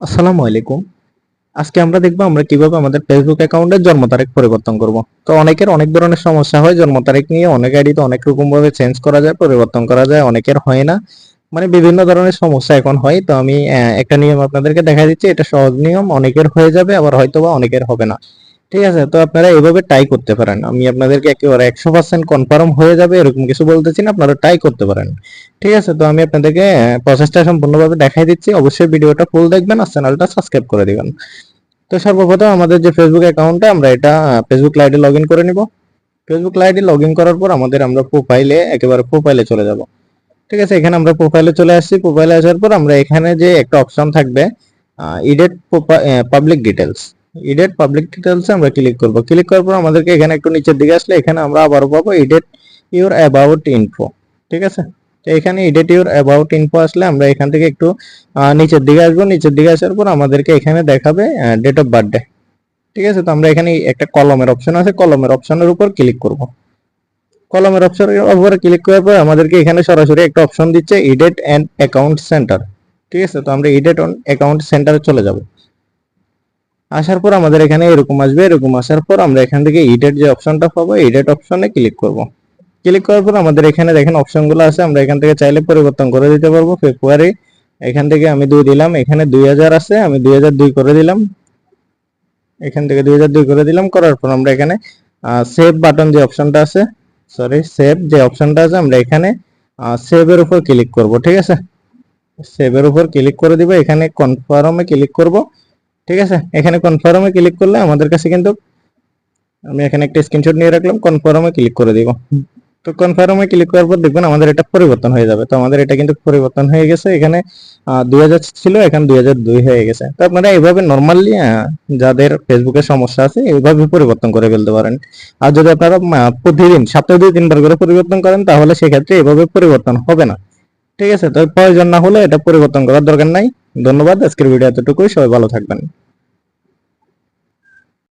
আসসালামু আলাইকুম। আজকে আমরা দেখব আমরা কীভাবে আমাদের ফেসবুক অ্যাকাউন্টের জন্ম তারিখ পরিবর্তন করব। তো অনেকের অনেক ধরনের সমস্যা হয় জন্ম তারিখ নিয়ে, অনেক আইডিতে অনেক রকম ভাবে চেঞ্জ করা যায়, পরিবর্তন করা যায়, অনেকের হয় না। মানে বিভিন্ন ধরনের সমস্যা এখন হয়। তো আমি একটা নিয়ম আপনাদেরকে দেখা দিচ্ছি, এটা সহজ নিয়ম, অনেকের হয়ে যাবে, আবার হয়তোবা অনেকের হবে না। ঠিক আছে, তো আপনারা এভাবে ট্রাই করতে পারেন। আমি আপনাদেরকে একেবারে একশো পার্সেন্ট কনফার্ম হয়ে যাবে, এরকম কিছু বলতেছি না, আপনারা ট্রাই করতে পারেন। ঠিক আছে, তো আমি আপনাদেরকে প্রসেসটা সম্পূর্ণভাবে দেখাই দিচ্ছি। অবশ্যই ভিডিওটা ফুল দেখবেন আর চ্যানেলটা সাবস্ক্রাইব করে দিবেন। তো সর্বপ্রথম আমাদের যে ফেসবুক অ্যাকাউন্টে আমরা এটা ফেসবুক লাইডে লগ করে নিব। ফেসবুক লাইডে লগ করার পর আমাদের আমরা প্রোফাইলে একেবারে প্রোফাইলে চলে যাব। ঠিক আছে, এখানে আমরা প্রোফাইলে চলে আসছি। প্রোফাইলে আসার পর আমরা এখানে যে একটা অপশন থাকবে edit public details edit public details আমরা ক্লিক করব। ক্লিক করার পর আমাদেরকে এখানে একটু নিচের দিকে আসলে এখানে আমরা আবারও পাবো ইডেট ইউর অ্যাবাউট ইনফো ঠিক আছে? তো এখানে এডিট ইউর অ্যাবাউট ইনফো আসলে আমরা এখান থেকে একটু নিচের দিকে আসব। নিচের দিকে আসার পর আমাদেরকে এখানে দেখাবে ডেট অফ বার্থডে ঠিক আছে? তো আমরা এখানে একটা কলমের অপশন আছে, কলমের অপশনের উপর ক্লিক করব। কলমের অপশনের উপর ক্লিক করার পর আমাদেরকে এখানে সরাসরি একটা অপশন দিচ্ছে ইডেট অ্যান্ড অ্যাকাউন্ট সেন্টার ঠিক আছে? তো আমরা ইডেট অন অ্যাকাউন্ট সেন্টারে চলে যাব। আসার পর আমাদের এখানে এরকম আসবে, এরকম আসার পর আমরা এখান থেকে ইডেট যে অপশনটা পাবো ইডেট অপশনে ক্লিক করব। ক্লিক করার পর আমাদের এখানে দেখেন অপশনগুলো আছে, আমরা এখান থেকে চাইলে পরিবর্তন করে দিতে পারব। ফেব্রুয়ারি এখান থেকে আমি দুই দিলাম, এখানে দুই হাজার আছে, আমি দুই হাজার দুই করে দিলাম। এখান থেকে দুই হাজার দুই করে দিলাম, করার পর আমরা এখানে সেভ বাটন যে অপশনটা আছে সরি সেভ যে অপশনটা আছে, আমরা এখানে সেভের উপর ক্লিক করব, ঠিক আছে? সেভের উপর ক্লিক করে দিব, এখানে কনফার্মে ক্লিক করব। ঠিক আছে? এখানে কনফার্মে ক্লিক করলে আমাদের কাছে কিন্তু আমি এখানে একটা স্ক্রিনশট নিয়ে রাখলাম কনফার্মে ক্লিক করে দিব। তো কনফার্মে ক্লিক করার পর দেখবেন আমাদের এটা পরিবর্তন হয়ে যাবে। তো আমাদের এটা কিন্তু পরিবর্তন হয়ে গেছে। এখানে দুই হাজার ছিল, এখন দুই হাজার দুই হয়ে গেছে। তো আপনারা এইভাবে নর্মালি যাদের ফেসবুকে সমস্যা আছে, এইভাবে পরিবর্তন করে ফেলতে পারেন। আর যদি আপনারা প্রতিদিন, সপ্তাহে দুই, তিনবার করে পরিবর্তন করেন, তাহলে সেক্ষেত্রে এভাবে পরিবর্তন হবে না। ঠিক আছে? তো প্রয়োজন না হলে এটা পরিবর্তন করার দরকার নাই। ধন্যবাদ আজকের ভিডিও এতটুকুই সবাই ভালো থাকবেন।